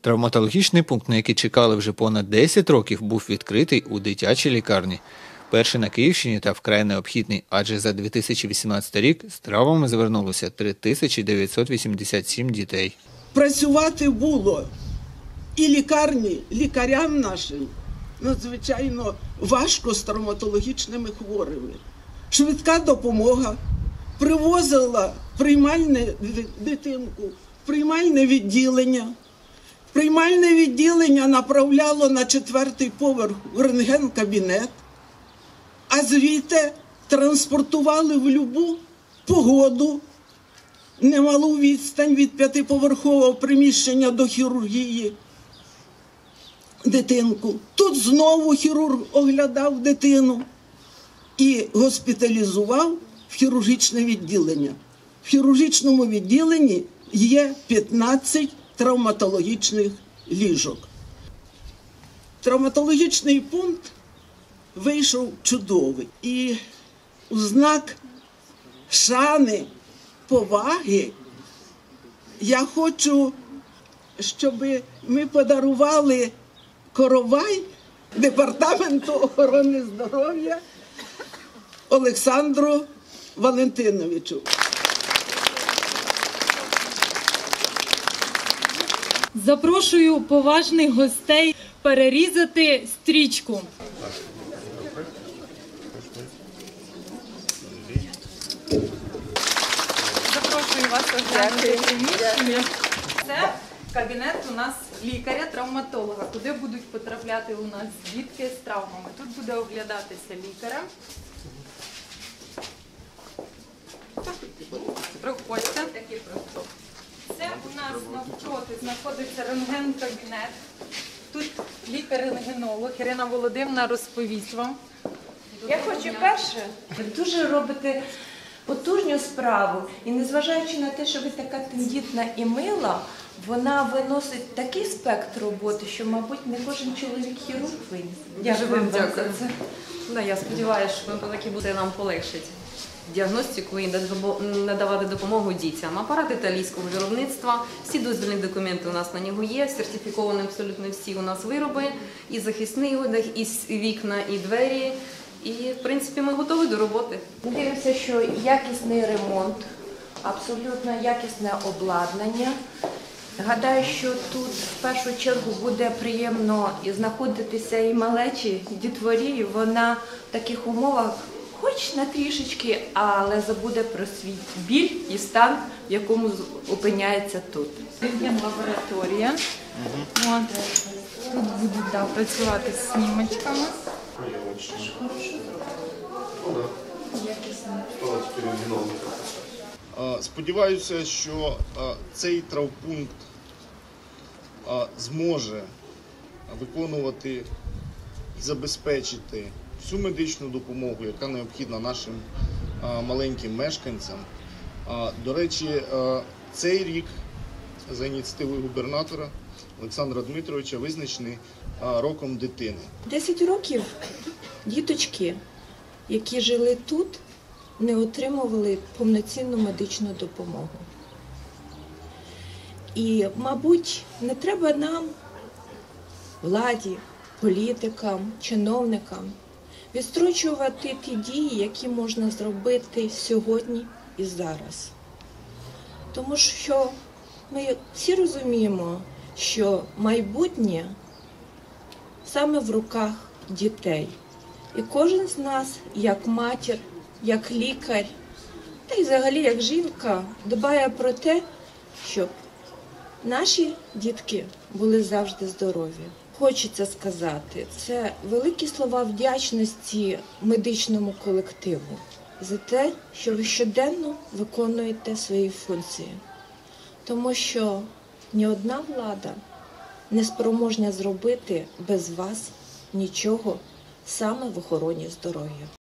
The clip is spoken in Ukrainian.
Травматологічний пункт, на який чекали вже понад 10 років, був відкритий у дитячій лікарні. Перший на Київщині та вкрай необхідний, адже за 2018 рік з травмами звернулося 3987 дітей. працювати було і лікарні, лікарям нашим надзвичайно важко з травматологічними хворими. Швидка допомога привозила приймальне дитинку, приймальне відділення. Приймальне відділення направляло на четвертий поверх рентген-кабінет, а звідти транспортували в любу погоду немалу відстань від п'ятиповерхового приміщення до хірургії дитинку. Тут знову хірург оглядав дитину і госпіталізував в хірургічне відділення. В хірургічному відділенні є 15 травматологічних ліжок. Травматологічний пункт вийшов чудовий. І у знак шани, поваги я хочу, щоб ми подарували коровай департаменту охорони здоров'я Олександру Валентиновичу. Запрошую поважних гостей перерізати стрічку. Запрошую вас оглянути приміщення. Це кабінет у нас лікаря-травматолога, куди будуть потрапляти у нас дітки з травмами. Тут буде оглядатися лікарем. Проходьте. У нас навпроти знаходиться рентген-кабінет. Тут лікар-рентгенолог Ірина Володимирівна розповість вам. Я хочу перше, ви дуже робите потужну справу, і незважаючи на те, що ви така тендітна і мила, вона виносить такий спектр роботи, що, мабуть, не кожен чоловік хірург виніс. Дуже вам вам за це. Да, я сподіваюся, що великі буде нам полегшить діагностику і надавати допомогу дітям. Апарат італійського виробництва, всі дозвільні документи у нас на нього є, сертифіковані абсолютно всі у нас вироби, і захисний одяг, і вікна, і двері. І в принципі ми готові до роботи. Дивимося, що якісний ремонт, абсолютно якісне обладнання. Гадаю, що тут в першу чергу буде приємно знаходитися і малечі, і дітворі. Вона в таких умовах, хоч на трішечки, але забуде про свій біль і стан, в якому опиняється тут. Рентген-лабораторія. От. Тут будуть да, працювати з снімочками. Е, Сподіваюся, що е, цей травпункт е, зможе виконувати і забезпечити всю медичну допомогу, яка необхідна нашим е, маленьким мешканцям. До речі, е, цей рік за ініціативою губернатора Олександра Дмитровича визначений е, роком дитини. 10 років діточки, які жили тут, не отримували повноцінну медичну допомогу. І, мабуть, не треба нам, владі, політикам, чиновникам, відстрочувати ті дії, які можна зробити сьогодні і зараз. Тому що ми всі розуміємо, що майбутнє саме в руках дітей. І кожен з нас, як матір, як лікар, та й взагалі як жінка, дбає про те, щоб наші дітки були завжди здорові. Хочеться сказати, це великі слова вдячності медичному колективу за те, що ви щоденно виконуєте свої функції, тому що ні одна влада не спроможна зробити без вас нічого саме в охороні здоров'я.